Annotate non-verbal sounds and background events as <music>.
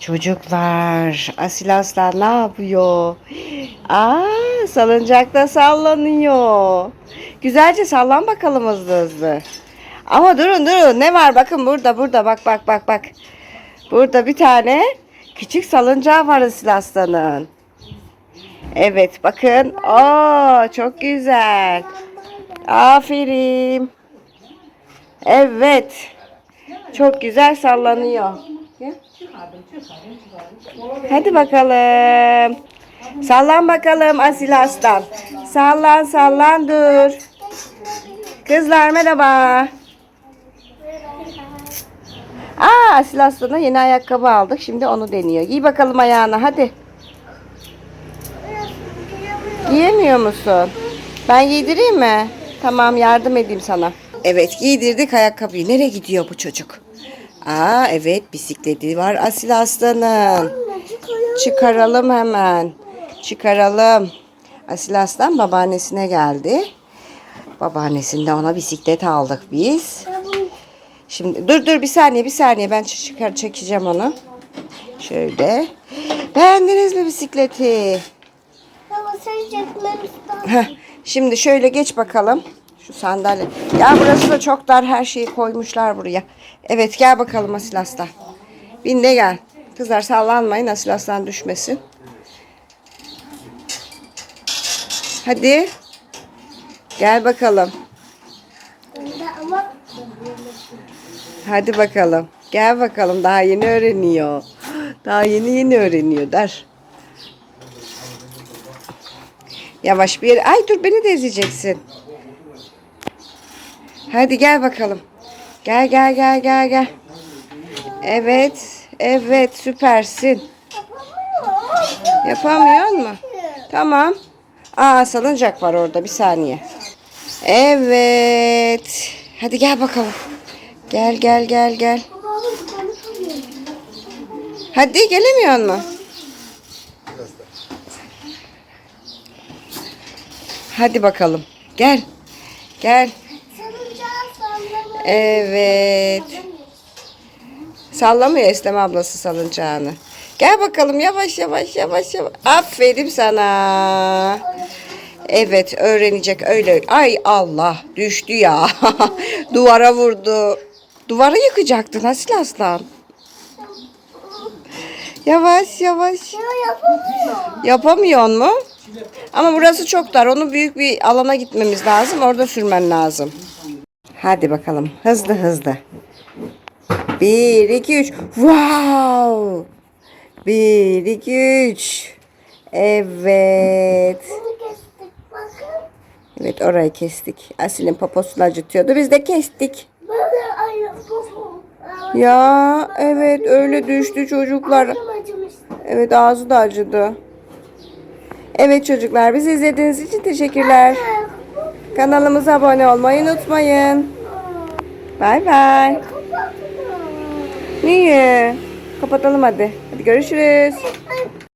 Çocuklar, Asil ne yapıyor? Aa, salıncakta sallanıyor. Güzelce sallan bakalım hızlı hızlı. Ama durun durun ne var bakın burada burada bak bak bak bak. Burada bir tane küçük salıncağı var Asil Aslan'ın. Evet bakın. Oo çok güzel. Aferin. Evet. Çok güzel sallanıyor. Hadi bakalım. Sallan bakalım Asil Aslan. Sallan sallan dur. Kızlar merhaba. Aa Asil Aslan'a yeni ayakkabı aldık. Şimdi onu deniyor. Giy bakalım ayağına hadi. Giyemiyor musun? Ben giydireyim mi? Tamam yardım edeyim sana. Evet giydirdik ayakkabıyı. Nereye gidiyor bu çocuk? Aa evet bisikleti var Asil Aslan'ın. Çıkaralım hemen. Çıkaralım. Asil Aslan babaannesine geldi. Babaannesinde ona bisiklet aldık biz. Şimdi dur dur bir saniye bir saniye ben çıkar çekeceğim onu. Şöyle. Beğendiniz mi bisikleti? Baba. Heh, şimdi şöyle geç bakalım. Şu sandalye. Ya burası da çok dar. Her şeyi koymuşlar buraya. Evet gel bakalım Asil Aslan. Bin de gel. Kızlar sallanmayın. Asil Aslan düşmesin. Hadi. Gel bakalım. Hadi bakalım. Gel bakalım. Daha yeni öğreniyor. Daha yeni yeni öğreniyor der. Yavaş bir yere. Ay dur beni de ezeceksin. Hadi gel bakalım. Gel gel gel gel gel. Evet. Evet süpersin. Yapamıyor mu? Tamam. Aa salıncak var orada bir saniye. Evet. Hadi gel bakalım. Gel gel gel gel. Hadi gelemiyor mu? Hadi bakalım. Gel. Gel. Evet. Sallamıyor Eslem ablası salıncağını. Gel bakalım yavaş yavaş yavaş yavaş. Aferin sana. Evet öğrenecek öyle. Ay Allah düştü ya. <laughs> Duvara vurdu. Duvarı yıkacaktın Asil Aslan. Yavaş yavaş. Ya yapamıyor. Yapamıyor mu? Ama burası çok dar. Onu büyük bir alana gitmemiz lazım. Orada sürmen lazım. Hadi bakalım. Hızlı hızlı. Bir, iki, üç. Wow! Bir, iki, üç. Evet. Evet orayı kestik. Asil'in poposunu acıtıyordu. Biz de kestik. Ya evet öyle düştü çocuklar. Evet ağzı da acıdı. Evet çocuklar bizi izlediğiniz için teşekkürler. Kanalımıza abone olmayı unutmayın. Bay bay. Niye? Kapatalım hadi. Hadi görüşürüz.